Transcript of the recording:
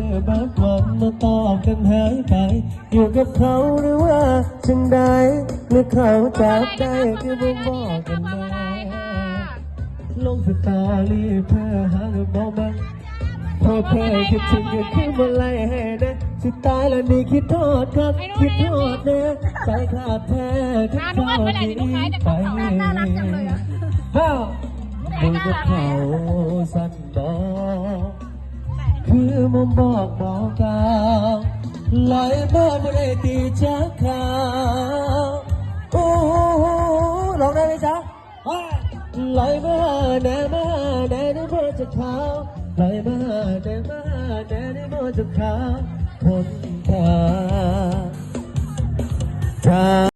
เมื่อบางวันมาต่อกันหายไป อยู่กับเขาหรือว่าจังใดหรือเขาจากได้ที่บ่บอกกันมาลงสตาลีเพื่อหาเบาบ้งพอเพื่อคิดถึงก็คือมาไล่ให้นะสิตายแล้วนี่คิดโทษครับคิดโทษนะใจขาดแท้ทุกทอดนี้ไปน่ารังเฮ้าบุกับเขาสั้นบอก มุมบอกบอกกาวลอยมาไม่ได้ตีจากขาวโอ้โหลองได้ไหมจ๊ะลอยมาแน่มาแน่ได้มาจากข่าวลอยมาแน่มาแน่ได้มาจากข่าวคนข่า